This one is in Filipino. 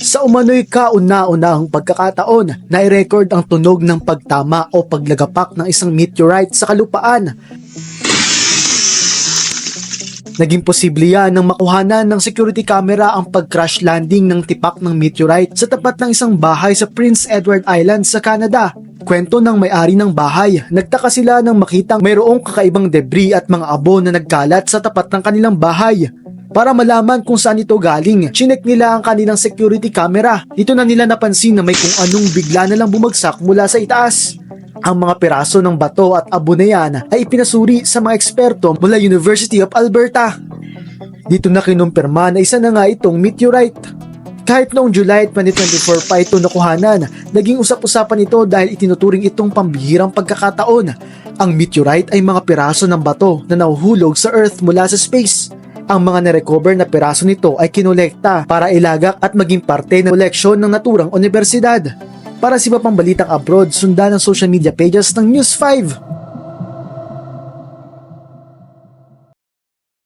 Sa umano'y kauna-unahang pagkakataon na i-record ang tunog ng pagtama o paglagapak ng isang meteorite sa kalupaan. Naging posible yan nang makuhanan ng security camera ang pag-crash landing ng tipak ng meteorite sa tapat ng isang bahay sa Prince Edward Island sa Canada. Kwento ng may-ari ng bahay, nagtaka sila nang makitang mayroong kakaibang debris at mga abo na nagkalat sa tapat ng kanilang bahay. Para malaman kung saan ito galing, chinek nila ang kanilang security camera. Dito na nila napansin na may kung anong bigla na lang bumagsak mula sa itaas. Ang mga piraso ng bato at abo na yan ay ipinasuri sa mga eksperto mula University of Alberta. Dito na kinumpirma na isa na nga itong meteorite. Kahit noong July 2024 pa ito nakuhanan, naging usap-usapan ito dahil itinuturing itong pambihirang pagkakataon. Ang meteorite ay mga piraso ng bato na nahuhulog sa Earth mula sa space. Ang mga narecover na piraso nito ay kinolekta para ilagak at maging parte ng koleksyon ng naturang universidad. Para sa iba pang balitang abroad, sundan ang social media pages ng News 5.